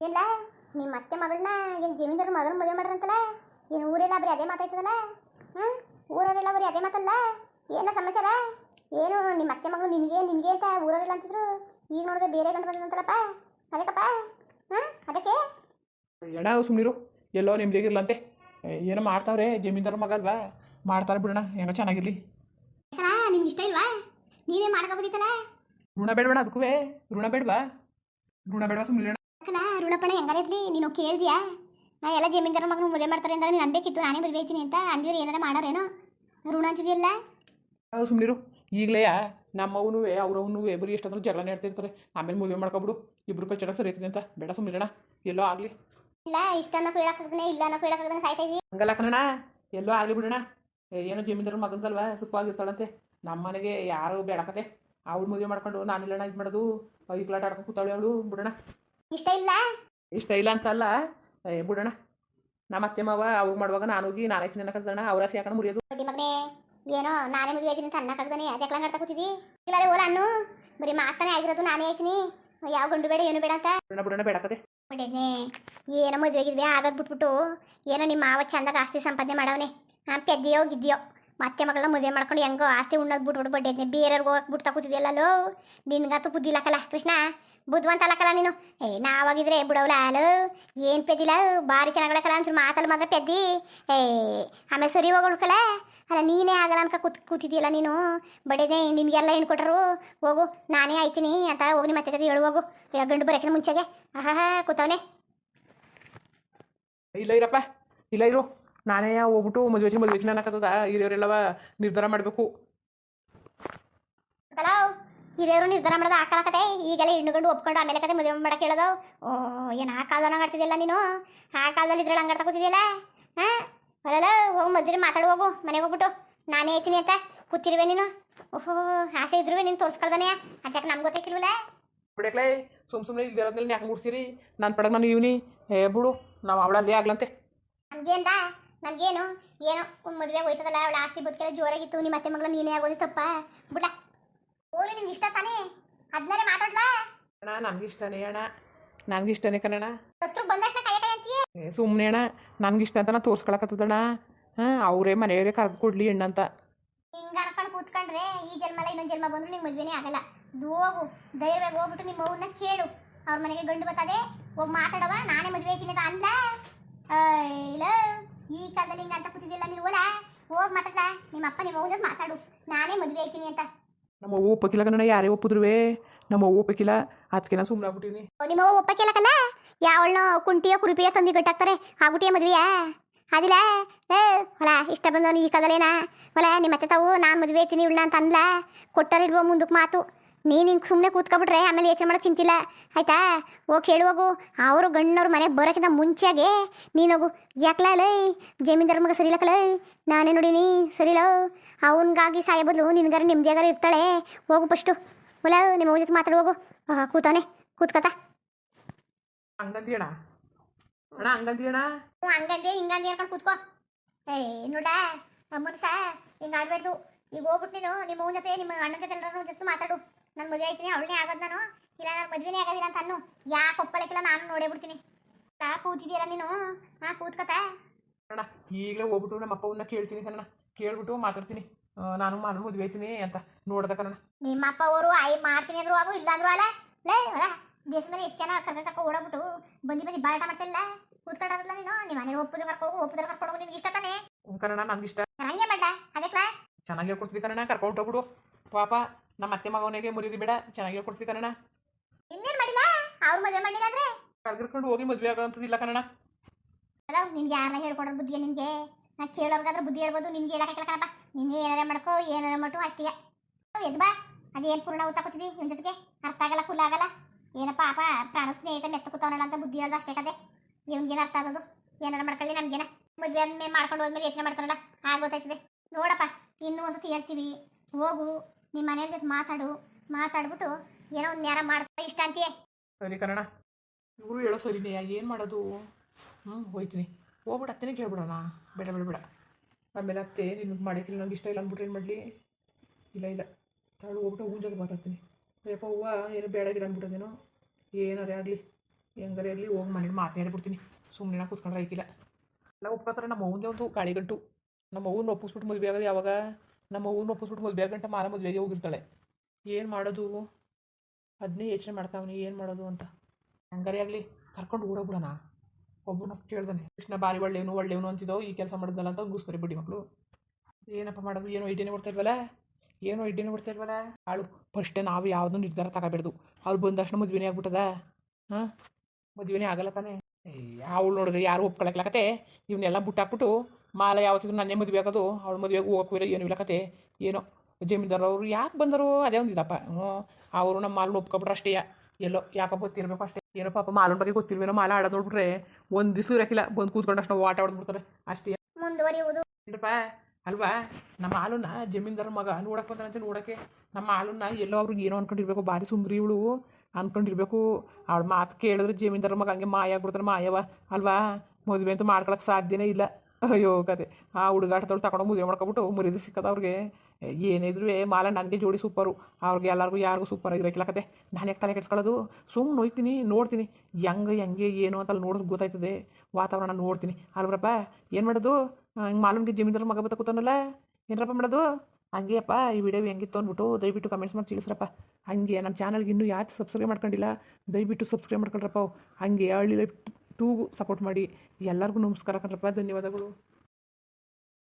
ಇಲ್ಲ ನಿಮ್ಮ ಅತ್ತೆ ಮಗಳನ್ನ ಏನು ಜಮೀನ್ದಾರ ಮಗನ ಮದುವೆ ಮಾಡ್ರಂತಲ್ಲ? ಏನು ಊರೆಲ್ಲ ಬರೀ ಅದೇ ಮಾತಾಯ್ತದಲ್ಲ? ಹಾಂ ಊರವರೆಲ್ಲ ಬರೀ ಅದೇ ಮಾತಲ್ಲ? ಏನ ಸಮಾಚಾರ? ಏನು ನಿಮ್ಮ ಅತ್ತೆ ಮಗಳು ನಿನಗೆ ನಿನಗೆ ಅಂತ ಊರವರೆಲ್ಲ ಅಂತಿದ್ರು? ಈಗ ನೋಡಿದ್ರೆ ಬೇರೆ ಗಂಡು ಬಂದಂತಲ್ಲಪ್ಪ ಅದಕ್ಕಪ್ಪ? ಹಾಂ ಅದಕ್ಕೆ? ಎಣ ಸುಮ್ಮನಿರು ಎಲ್ಲೋ ನಿಮ್ದಿಗಿರ್ಲಂತೆ ಏನೋ ಮಾಡ್ತಾವ್ರೆ ಜಮೀನ್ದಾರ ಮಗ ಅಲ್ವಾ? ಮಾಡ್ತಾರೆ ಬಿಡೋಣ ಏನೋ ಚೆನ್ನಾಗಿರ್ಲಿ. ನಿಮ್ಗೆ ಇಷ್ಟ ಇಲ್ವಾ? ನೀನೇ ಮಾಡ್ಕೋಬೋದಿತ್ತಲ್ಲ? ಋಣ ಬೇಡಬೇಡ ಅದಕ್ಕೂ ಋಣ ಬೇಡವಾ? ಋಣ ಬೇಡವಾ ಸುಮ್ಮನೆ ಯಾಕಲ್ಲ ಋಣಪಣ ಹೆಂಗಾರ ಇರಲಿ ನೀನು ಕೇಳಿದ್ಯಾ? ನಾ ಎಲ್ಲ ಜಮೀನ್ದಾರ ಮಗನ ಮದುವೆ ಮಾಡ್ತಾರೆ ಅಂದಾಗ ನೀನು ಅನ್ಬೇಕಿತ್ತು ನಾನೇ ಮದುವೆ ಐತೀನಿ ಅಂತ. ಅಂದಿದ್ರೆ ಏನಾರ ಮಾಡೋರೇನೋ? ಋಣ ಅಂತಿದೆಯಲ್ಲ? ಸುಮ್ಮನಿರು ಈಗಲೇ ನಮ್ಮವನು ಅವ್ರವನು ಬರೀ ಎಷ್ಟಾದ್ರೂ ಜಗಳ ನೆಡ್ತಿರ್ತಾರೆ. ಆಮೇಲೆ ಮದುವೆ ಮಾಡ್ಕೊಬಿಡು. ಇಬ್ಬರು ಕೈ ಚೆನ್ನಾಗಿ ಸರಿ ಐತಿದೆ ಅಂತ. ಬೇಡ ಸುಮ್ಮನಿರೋಣ ಎಲ್ಲೋ ಆಗಲಿ. ಇಲ್ಲ ಇಷ್ಟನ್ನ ಅನ್ನೋಕೆ ಹೇಳಕ್ಕಾಗನೆ ಇಲ್ಲ ಅನ್ನೋ ಹೇಳಕ್ಕಾಗದೆ ಸಾಯ್ತಾ ಇದೀವಿ ಹಂಗಲ್ಲ ಕಣ ಎಲ್ಲೋ ಆಗಲಿ ಬಿಡೋಣ. ಏನು ಏನೋ ಜಮೀನ್ದಾರ ಮಗಂದಲ್ವಾ ಸುಖವಾಗಿರ್ತಾಳಂತೆ ನಮ್ಮ ಮನೆಗೆ ಯಾರು ಬೇಡಕತೆ. ಅವಳು ಮದುವೆ ಮಾಡ್ಕೊಂಡು ನಾನಿಲ್ಲಣ್ಣ ಇದು ಮಾಡೋದು ಈಗ್ಲಾಟ ಆಡ್ಕೊಂಡು ಕೂತಾಳೆ ಅವಳು. ಬಿಡೋಣ. ಇಷ್ಟ ಇಲ್ಲ? ಇಷ್ಟ ಇಲ್ಲ ಅಂತಲ್ಲ. ಏ ಬಿಡೋಣ. ನಮ್ಮ ಅತ್ತೆ ಮಾವ ಅವ್ರು ಮಾಡುವಾಗ ನಾನು ಹೋಗಿ ನಾನೇ ಚಿನ್ನ ಕಲ್ತಣ ಅವ್ರ ಹಸಿ ಹಾಕೊಂಡು ಮುರಿಯೋದು. ಮಗನೇ ಏನೋ ನಾನೇ ಮದುವೆ ಆಯ್ತೀನಿ ಅಂತ ಅನ್ನಕ್ಕಾಗ್ದಾನೆ ಅದಕ್ಕೆ ಮಾಡ್ತಾ ಕೂತಿದ್ದಿ ಇಲ್ಲ ಓಲ ಅನ್ನು. ಬರೀ ಮಾತಾನೆ ಆಗಿರೋದು ನಾನೇ ಆಯ್ತೀನಿ. ಯಾವ ಗಂಡು ಬೇಡ ಏನು ಬೇಡ ಅಂತ. ಬಿಡೋಣ ಬಿಡೋಣ ಬೇಡಕತೆ ಬಿಡೇನೆ ಏನೋ ಮದುವೆ ಆಗಿದ್ವಿ ಆಗೋದು ಬಿಟ್ಬಿಟ್ಟು ಏನೋ ನಿಮ್ಮ ಮಾವ ಚಂದಾಗ ಆಸ್ತಿ ಸಂಪಾದನೆ ಮಾಡವನೆ. ಹಾಂ ಪೆದ್ದಿಯೋ ಗಿದ್ದಿಯೋ. ಮತ್ತೆ ಮಗಳನ್ನ ಮದುವೆ ಮಾಡ್ಕೊಂಡು ಹೆಂಗೋ ಆಸ್ತಿ ಉಣ್ಣೋದು ಬಿಟ್ಬಿಟ್ಟು ಬಡ್ಡಿದ್ನೆ ಬೇರೆಯವ್ರಿಗೆ ಹೋಗಕ್ಕೆ ಬಿಡ್ತಾ ಲೋ ನಿನ್ಗಂತೂ ಬುದ್ಧಿ ಇಲ್ಲಕಲ್ಲ ಕೃಷ್ಣ? ಬುದ್ಧಿವಂತ ಅಲ್ಲಕಲ್ಲ ನೀನು? ಏ, ನಾವಾಗಿದ್ರೆ ಬಿಡವಲ್ಲ ಅಲು ಏನು ಪೆದ್ದಿಲ್ಲ? ಭಾರಿ ಚೆನ್ನಾಗಡಕಲ್ಲ ಒಂಚೂರು ಮಾತಲ್ಲಿ ಮಾತ್ರ ಪೆದ್ದಿ. ಏ, ಆಮೇಲೆ ಸರಿ ಹೋಗೋಳ್ಕಲ್ಲ ಅಲ್ಲ, ನೀನೇ ಆಗಲ್ಲ ಅನ್ಕ ಕೂತ್ ಕೂತಿದ್ಯಲ್ಲ ನೀನು? ಬಡಿದೆ, ನಿನಗೆಲ್ಲ ಏನು ಕೊಟ್ಟರು ಹೋಗು, ನಾನೇ ಆಯ್ತೀನಿ ಅಂತ ಹೋಗಿ ಮತ್ತೆ ಜೊತೆ ಹೇಳು, ಹೋಗು. ಗಂಡು ಬರಕಿನ ಮುಂಚೆಗೆ. ಆಹಾ ಕೂತವನೇ. ಇಲ್ಲ ಇರಪ್ಪ, ಇಲ್ಲ ಇರು. ನಾನೇ ಹೋಗ್ಬಿಟ್ಟು ಮದುವೆ ಮದುವೆ ಅನ್ನಕತ್ತದ. ಹಿರಿಯವರೆಲ್ಲವ ನಿರ್ಧಾರ ಮಾಡಬೇಕು. ಹಲೋ ಹಿರಿಯರು ನಿರ್ಧಾರ ಮಾಡೋದು ಹಾಕಲಕತೆ ಈಗೆಲ್ಲ ಹೆಣ್ಣು ಗಂಡು ಒಪ್ಕೊಂಡು ಆಮೇಲೆ ಕತೆ ಮದುವೆ ಮಾಡಕ್ಕೆ ಹೇಳೋದು. ಓ ಏನು ಆ ಕಾಲದಾಗ ಆಡ್ತಿದ್ದಿಲ್ಲ ನೀನು? ಆ ಕಾಲದಲ್ಲಿ ಇದ್ರಲ್ಲಿ ಹಂಗಾಡ್ತಾ ಕೂತಿದ್ದಿಲ್ಲ ಹಾಂ? ಅಲ್ಲ ಹೋಗಿ ಮದುವೆ ಮಾತಾಡಿ ಹೋಗು ಮನೆಗೆ ಹೋಗ್ಬಿಟ್ಟು. ನಾನೇ ಐತೀನಿ ಅಂತ ಕೂತಿರುವೆ ನೀನು. ಓಹೋ ಆಸೆ ಇದ್ರುವೆ ನೀನು ತೋರಿಸ್ಕೊಳ್ದಾನೆ ಅದಕ್ಕೆ ನಮ್ಗೆ ಗೊತ್ತಾಗಿಲ್ವಲ್ಲ ಬಿಡಕ್ಲೇ ಸುಮ್ ಸುಮ್ಮನೆ ಇಲ್ದಿರೋದ್ಮೇಲೆ ಯಾಕೆ ಮುಡ್ಸಿರಿ? ನಾನು ಪಡಗ ನಾನು ಇವನಿ. ಏ ಬಿಡು ನಾವು ಅವಳಲ್ಲಿ ಆಗ್ಲಂತೆ. ನಮ್ಗೇಂದ ನಮ್ಗೇನು? ಏನೋ ಮದುವೆ ಹೋಯ್ತದಲ್ಲ ಅವಳ ಆಸ್ತಿ ಬದುಕೆಲ್ಲ ಜೋರಾಗಿತ್ತು ನಿಮ್ಮ ಅತ್ತೆ ಮಗಳು ನೀನೇ ಆಗೋದು ತಪ್ಪ? ಬಿಡ ಓಲಿ ನಿಮ್ಗೆ ಇಷ್ಟ ತಾನೇ? ಅದನ್ನೇ ಮಾತಾಡ್ಲಾ? ಅಣ್ಣ ನನಗಿಷ್ಟನೇ ಅಣ್ಣ. ನಮ್ಗಿಷ್ಟನೇ ಕಣಣ್ಣ. ಹತ್ರ ಬಂದಷ್ಟು ಕೈ ಅಂತೀಯ? ಸುಮ್ಮನೆ ಅಣ್ಣ. ನಮ್ಗಿಷ್ಟ ಅಂತ ನಾ ತೋರ್ಸ್ಕೊಳಕತ್ತದಣ್ಣ. ಹಾಂ ಅವರೇ ಮನೆಯವರೇ ಕರೆದು ಕೊಡ್ಲಿ ಅಣ್ಣಂತ ಹಿಂಗ ಅನ್ಕೊಂಡು ಕೂತ್ಕೊಂಡ್ರೆ ಈ ಜನ್ಮಲ್ಲ ಇನ್ನೊಂದು ಜನ್ಮ ಬಂದ್ರು ನಿಂಗೆ ಮದ್ವೆನೇ ಆಗಲ್ಲ. ಹೋಗು. ಧೈರ್ಯವಾಗಿ ಹೋಗ್ಬಿಟ್ಟು ನಿಮ್ಮ ಅವ್ವನ್ನ ಕೇಳು. ಅವ್ರ ಮನೆಗೆ ಗಂಡು ಬರ್ತದೆ. ಹೋಗಿ ಮಾತಾಡವ ನಾನೇ ಮದುವೆ ಆಯ್ತೀನಿ ಅಂತ ಅನ್ಲ? ಇಲ್ಲ ಈ ಕಾಲದಲ್ಲಿ ಹಿಂಗ ಅಂತ ಕೂತಿದ್ದಿಲ್ಲ ನೀನು ಓಲ ಹೋಗಿ ಮಾತಾಡ್ಲ? ನಿಮ್ಮ ಅಪ್ಪ ನಿಮ್ಮ ಹೋಗೋದು ಮಾತಾಡು. ನಾನೇ ಮದುವೆ ಆಯ್ತೀನಿ ಅಂತ. ನಮ್ಮ ಅವ್ವ ಒಪ್ಪಕ್ಕಿಲ್ಲ ಕಣ ಯಾರೇ ಒಪ್ಪಿದ್ರುವೆ? ನಮ್ಮ ಅವ್ವ ಒಪ್ಪಕಿಲ್ಲ ಅದಕ್ಕೆ ನಾ ಸುಮ್ಮನೆ ಆಗ್ಬಿಟ್ಟಿನಿ ನಿಮ್ಮ ಅವ್ವ ಒಪ್ಪಕಿಲ್ಲಕಲ್ಲ ಯಾವಳನ್ನ ಕುಂಟಿಯ ಕುರುಪಿಯ ತಂದಿ ಗಟ್ಟಾಕ್ತಾರೆ ಆಗ್ಬಿಟ್ಟಿಯ ಮದ್ವೆಯಾ? ಅದಿಲ್ಲ ಏ ಹೊಲ ಇಷ್ಟ ಬಂದವನು ಈ ಕದಲೇನಾ ಹೊಲ ನಿಮ್ಮ ಅತ್ತೆ ತಾವು ನಾನು ಮದುವೆ ಆಯ್ತೀನಿ ಇವಳನ್ನ ಅಂತ ಅಂದ್ಲ? ಕೊಟ್ಟಾರ ಇಡುವ ಮುಂದಕ್ಕೆ ಮಾತು? ನೀನು ಹಿಂಗೆ ಸುಮ್ಮನೆ ಕೂತ್ಕೊಬಿಟ್ರೆ ಆಮೇಲೆ ಯೋಚನೆ ಮಾಡೋ ಚಿಂತಿಲ್ಲ. ಆಯ್ತಾ? ಓ ಕೇಳುವಾಗು ಅವರು ಗಣ್ಣವ್ರ ಮನೆಗೆ ಬರೋಕ್ಕಿಂತ ಮುಂಚೆಗೆ ನೀನೋಗು ಯಾಕಲ ಲೈ? ಜಮೀನ್ದಾರ ಮಗ ಸರಿ ಇಲ್ಲಕಲ ನಾನೇ ನೋಡೀನಿ. ಸರಿಲ್ಲ ಅವನಿಗಾಗಿ ಸಾಯ ಬದಲು ನಿನ್ಗಾರ ಇರ್ತಾಳೆ. ಹೋಗು ಫಸ್ಟು ಬಲ ನಿಮ್ಮ ಜೊತೆ ಮಾತಾಡು ಹೋಗು. ಕೂತಾನೆ ಕೂತ್ಕೊತ. ಹಂಗಂತೀಯಣ ಅಣ್ಣ ಹಂಗಂತೀಯಣ ಹ್ಞೂ ಹಿಂಗಂದೆ ಅನ್ಕೊಂಡು ಕೂತ್ಕೋ. ಏ ನೋಡ ಮನ್ಸ ಹಿಂಗೆ ಆಡ್ಬೇಡ್ದು ಈಗ ಹೋಗ್ಬಿಟ್ಟು ನೀನು ನಿಮ್ಮ ಅವ್ನ ಜೊತೆ ನಿಮ್ಮ ಅಣ್ಣನ ಜೊತೆ ಎಲ್ಲರೂ ಜೊತೆ ಮಾತಾಡು. ನಾನು ಮದುವೆ ಆಯ್ತೀನಿ ಅವಳನ್ನೇ ಆಗೋದು ನಾನು. ಇಲ್ಲ ನಾನು ಮದುವೆನೇ ಆಗೋದಿಲ್ಲ ಅಂತ ಅನ್ನು. ಯಾಕೆ ಒಪ್ಪಳಕ್ಕಿಲ್ಲ ನಾನು ನೋಡೇ ಬಿಡ್ತೀನಿ. ತಾ ಕೂತಿದ್ದೀರ ನೀನು? ಹಾ ಕೂತ್ಕತ. ಅಣ್ಣ ಈಗಲೇ ಹೋಗ್ಬಿಟ್ಟು ನಮ್ಮ ಅಪ್ಪವನ್ನ ಕೇಳ್ತೀನಿ ಕಣ ಕೇಳ್ಬಿಟ್ಟು ಮಾತಾಡ್ತೀನಿ. ನಾನು ಮಾಡು ಮದುವೆ ಆಯ್ತೀನಿ ಅಂತ ನೋಡ್ದ ಕಣ ನಿಮ್ಮ ಅಪ್ಪ ಅವರು ಐ ಮಾಡ್ತೀನಿ ಅಂದ್ರು ಆಗು ಇಲ್ಲ ಅಂದ್ರು ಅಲ್ಲ ಲೇ ಅಲ್ಲ ದೇಶ ಮೇಲೆ ಎಷ್ಟು ಜನ ಕರ್ಕ ಕರ್ಕೊ ಓಡಾಬಿಟ್ಟು ಬಂದು ಬಂದು ಬಾಳಾಟ ಮಾಡ್ತಿಲ್ಲ ಕೂತ್ಕೊಂಡಲ್ಲ ನೀನು? ನೀವು ಮನೇಲಿ ಒಪ್ಪುದ್ರ ಕರ್ಕೊ ಹೋಗು ಒಪ್ಪಿದ್ರೆ ಕರ್ಕೊಂಡು ನಿಮ್ಗೆ ಇಷ್ಟ ತಾನೇ? ಕನ್ನಡ ಇಷ್ಟ ಹಂಗೆ ಮಾಡ್ಲ? ಅದಕ್ಕೆ ಚೆನ್ನಾಗಿ ಹೇಳ್ಕೊಡ್ತೀವಿ ಕಣ ಕರ್ಕೊಂಡು ಹೋಗ್ಬಿಡು. ಪಾಪ ನಮ್ಮ ಅತ್ತೆ ಮಗವನಿಗೆ ಮುರಿದು ಬೇಡ ಚೆನ್ನಾಗಿ ಕೊಡ್ತೀವಿ ಕನ್ನಡ ಇನ್ನೇನ್ ಮಾಡಿಲ್ಲ? ಅವ್ರು ಮದುವೆ ಮಾಡಿಲ್ಲ ಅಂದ್ರೆ ಕರ್ಕೊಂಡು ಹೋಗಿ ಮದುವೆ ಆಗೋಂಥದ್ದಿಲ್ಲ ಕನ್ನಡ ಅಲ್ಲ ನಿನ್ಗೆ ಯಾರನ್ನ ಬುದ್ಧಿಯ ನಿಂಗೆ ನಾ ಕೇಳೋರ್ಗಾದ್ರೆ ಬುದ್ಧಿ ಹೇಳ್ಬೋದು ನಿನ್ಗೆ ಹೇಳಕ್ಕಾಗಲ್ಲ ಕಣಪ್ಪ. ನೀನು ಏನಾರ ಮಾಡ್ಕೋ ಏನಾರ ಮಟ್ಟು ಅಷ್ಟೇ. ಎದ್ದು ಬಾ. ಅದೇನು ಪೂರ್ಣ ಊತ ಕೂತಿದ್ದಿ ನಿಮ್ಮ ಜೊತೆಗೆ? ಅರ್ಥ ಆಗಲ್ಲ ಕುಲ್ಲ ಆಗಲ್ಲ. ಏನಪ್ಪ ಅಪ್ಪ ಪ್ರಾಣ ಸ್ನೇಹಿತ ಮೆತ್ತ ಕೂತವನಲ್ಲ ಅಂತ ಬುದ್ಧಿ ಹೇಳ್ದು ಅಷ್ಟೇ ಕತೆ. ಇವ್ನಿಗೇನು ಅರ್ಥ ಆಗೋದು ಏನಾರ ಮಾಡ್ಕೊಳ್ಳಿ ನಮ್ಗೇನ. ಮದುವೆ ಆದ್ಮೇಲೆ ಮಾಡ್ಕೊಂಡು ಹೋದ್ಮೇಲೆ ಯೋಚನೆ ಮಾಡ್ತಾರಲ್ಲ ಆಗ ಗೊತ್ತಾಯ್ತದೆ. ನೋಡಪ್ಪ ಇನ್ನೂ ಒಂದ್ಸತಿ ಹೇಳ್ತೀವಿ. ಹೋಗು. ನಿಮ್ಮ ಮನೆಯವ್ರ ಜೊತೆ ಮಾತಾಡು, ಮಾತಾಡ್ಬಿಟ್ಟು ಏನೋ ಒಂದು ನ್ಯಾರ ಮಾಡ್ಕೊ, ಇಷ್ಟ ಅಂತೀಯ? ಸರಿ ಕನ್ನಡ. ಇವರು ಹೇಳೋ ಸರಿನೇ, ಏನು ಮಾಡೋದು? ಹ್ಞೂ ಹೋಯ್ತೀನಿ. ಹೋಗ್ಬಿಟ್ಟು ಅತ್ತೆನೇ ಕೇಳ್ಬಿಡೋಣ. ಬೇಡ ಬೇಡ ಬೇಡ. ಆಮೇಲೆ ಅತ್ತೆ ನಿನ್ನ ಮಾಡೋಕ್ಕಿಲ್ಲ ನನಗೆ ಇಷ್ಟ ಇಲ್ಲ ಅಂದ್ಬಿಟ್ರೆ ಏನು ಮಾಡಲಿ? ಇಲ್ಲ ಇಲ್ಲ. ತಾಳು ಹೋಗ್ಬಿಟ್ಟು ಹೂವಿನ ಜೊತೆ ಮಾತಾಡ್ತೀನಿ. ಅಯ್ಯಪ್ಪ ಹೂವು ಏನು ಬೇಡ ಗಿಡ ಅಂದ್ಬಿಟ್ಟದೇನೋ ಏನಾರೇ ಆಗಲಿ? ಹೆಂಗಾರೇ ಆಗಲಿ? ಹೋಗಿ ಮನೇಲಿ ಮಾತಾಡ್ಬಿಡ್ತೀನಿ ಸುಮ್ಮನೆ ಕೂತ್ಕೊಂಡ್ರೆ ಐಕಿಲ್ಲ ಎಲ್ಲ ಒಪ್ಕೋತಾರೆ ನಮ್ಮ ಅವ್ವಂದೇ ಒಂದು ಗಾಳಿಗಂಟು ನಮ್ಮ ಅವ್ವನ್ನ ಒಪ್ಪಿಸ್ಬಿಟ್ಟು ಮದುವೆ ಆಗೋದು ಯಾವಾಗ? ನಮ್ಮ ಅವ್ವನ್ನ ಒಪ್ಪಿಸ್ಬಿಟ್ಟು ಮದುವೆ ಗಂಟೆ ಮಾರ ಮದುವೆಗೆ ಹೋಗಿರ್ತಾಳೆ. ಏನು ಮಾಡೋದು? ಅದನ್ನೇ ಯೋಚನೆ ಮಾಡ್ತಾವನಿ ಏನು ಮಾಡೋದು ಅಂತ. ಹಂಗಾರೆ ಆಗಲಿ, ಕರ್ಕೊಂಡು ಓಡೋಗ್ಬಿಡೋಣ. ಒಬ್ಬನ ಕೇಳ್ದಾನೆ, ಕೃಷ್ಣ ಬಾರಿ ಒಳ್ಳೆಯವನು ಒಳ್ಳೆಯವನು ಅಂತಿದ್ದೋ ಈ ಕೆಲಸ ಮಾಡಿದ್ನಲ್ಲ ಅಂತ ಗುಸ್ತಾರೆ ಬಿಡಿ ಮಕ್ಕಳು ಏನಪ್ಪ ಮಾಡೋದು? ಏನೋ ಐಡಿಯಾನೇ ಬರ್ತಾ ಇಲ್ವಲ್ಲ? ಏನೋ ಐಡಿಯಾನೇ ಬರ್ತಾ ಇಲ್ವಲ್ಲ? ಆಳು ಫಸ್ಟೇ ನಾವು ಯಾವುದೂ ನಿರ್ಧಾರ ತಗೋಬೇಡ್ದು. ಅವ್ರು ಬಂದ ತಕ್ಷಣ ಮದುವೆನೇ ಆಗ್ಬಿಟ್ಟದ? ಹಾಂ? ಮದುವೆನೇ ಆಗಲ್ಲ ತಾನೇ? ಅವಳು ನೋಡ್ರಿ ಯಾರು ಒಪ್ಕೊಳಕ್ಲಕತೆ ಇವನ್ನೆಲ್ಲ ಬಿಟ್ಟಾಕ್ಬಿಟ್ಟು ಮಾಲ ಯಾವತ್ತಿದ್ರು ನನ್ನೇ ಮದುವೆ ಆಗೋದು ಅವಳು ಮದುವೆಗೆ ಹೋಗೋಕೆ ಏನು ಏನು ಇಲ್ಲಕತೆ ಏನೋ ಜಮೀನ್ದಾರವ್ರು ಯಾಕೆ ಬಂದರು? ಅದೇ ಒಂದು ಇದಪ್ಪ. ಹ್ಞೂ ಅವರು ನಮ್ಮ ಮಾಲನ್ನ ಒಪ್ಕೊಬಿಟ್ರೆ ಅಷ್ಟೇ. ಎಲ್ಲೋ ಯಾಕಪ್ಪ ಗೊತ್ತಿರಬೇಕು ಅಷ್ಟೇ. ಏನೋ ಪಾಪ ಮಾಲನ ಬಗ್ಗೆ ಗೊತ್ತಿಲ್ವೇನೋ ಮಾಲ ಆಡೋದು ನೋಡ್ಬಿಟ್ರೆ ಒಂದು ದಿವಸ ಇರೋಕ್ಕಿಲ್ಲ ಬಂದು ಕೂತ್ಕೊಂಡು ಅಷ್ಟು ಆಟ ಆಡ್ಬಿಡ್ತಾರೆ ಅಷ್ಟೇ. ಮುಂದುವರಿಯುವುದು. ಅಲ್ವಾ? ನಮ್ಮ ಹಾಲನ್ನ ಜಮೀನ್ದಾರ ಮಗ ನೋಡಕ್ಕೆ ಬಂದಾನಂತ ನೋಡೋಕ್ಕೆ. ನಮ್ಮ ಹಾಲನ್ನ ಎಲ್ಲೋ ಅವ್ರಿಗೆ ಏನೋ ಅನ್ಕೊಂಡಿರ್ಬೇಕು. ಭಾರಿ ಸುಂದರಿ ಇವಳು. ಅಂದ್ಕೊಂಡಿರ್ಬೇಕು ಅವಳು ಮಾತು ಕೇಳಿದ್ರೆ ಜಮೀನ್ದಾರ ಮಗ ಹಂಗೆ ಮಾಯ ಆಗ್ಬಿಡ್ತಾನೆ ಮಾಯವ. ಅಲ್ವಾ? ಮದುವೆ ಅಂತೂ ಮಾಡ್ಕೊಳಕ್ಕೆ ಸಾಧ್ಯನೇ ಇಲ್ಲ. ಅಯ್ಯೋ, ಕತೆ. ಆ ಹುಡುಗಾಟದೊಳು ತಗೊಂಡು ಮದುವೆ ಮಾಡ್ಕೊಬಿಟ್ಟು ಮುರಿದು ಸಿಕ್ಕದ ಅವ್ರಿಗೆ. ಏನಿದ್ರು ಮಾಲ ನನಗೆ ಜೋಡಿ ಸೂಪರು ಅವ್ರಿಗೆ ಎಲ್ಲರಿಗೂ, ಯಾರಿಗೂ ಸೂಪರ್ ಆಗಿರೋಕ್ಕಿಲ್ಲ ಕತೆ. ನಾನು ಯಾಕೆ ತಲೆ ಕೆಡಿಸ್ಕೊಳ್ಳೋದು? ಸುಮ್ಮನೆ ಹೋಯ್ತೀನಿ ನೋಡ್ತೀನಿ. ಹೆಂಗೆ ಹೆಂಗೆ, ಏನು ಅಂತ ಅಲ್ಲಿ ನೋಡಿದ್ರೆ ಗೊತ್ತಾಯ್ತದೆ. ವಾತಾವರಣ ನೋಡ್ತೀನಿ. ಅಲ್ವರಪ್ಪ, ಏನು ಮಾಡೋದು? ಹಿಂಗೆ ಮಾಲೂನ್ಗೆ ಜಮೀನ್ದಾರ ಮಗ ಬತ್ತ ಕೂತಾನಲ್ಲ? ಏನರಪ್ಪ ಮಾಡೋದು? ಹಂಗೆಯಪ್ಪ, ಈ ವಿಡಿಯೋ ಹೆಂಗಿತ್ತು ಅಂದ್ಬಿಟ್ಟು ದಯವಿಟ್ಟು ಕಮೆಂಟ್ಸ್ ಮಾಡಿ ತಿಳಿಸ್ರಪ್ಪ ಹಂಗೆ ನಮ್ಮ ಚಾನಲ್ಗೆ ಇನ್ನೂ ಯಾಕೆ ಸಬ್ಸ್ಕ್ರೈಬ್ ಮಾಡ್ಕೊಂಡಿಲ್ಲ, ದಯವಿಟ್ಟು ಸಬ್ಸ್ಕ್ರೈಬ್ ಮಾಡ್ಕೊಳ್ರಪ್ಪ ಹಂಗೆ ಹಳ್ಳಿ ಲೈಫ್ ಟೂಗೂ ಸಪೋರ್ಟ್ ಮಾಡಿ ಎಲ್ಲರಿಗೂ ನಮಸ್ಕಾರ ಕಣ್ರಪ್ಪ ಧನ್ಯವಾದಗಳು.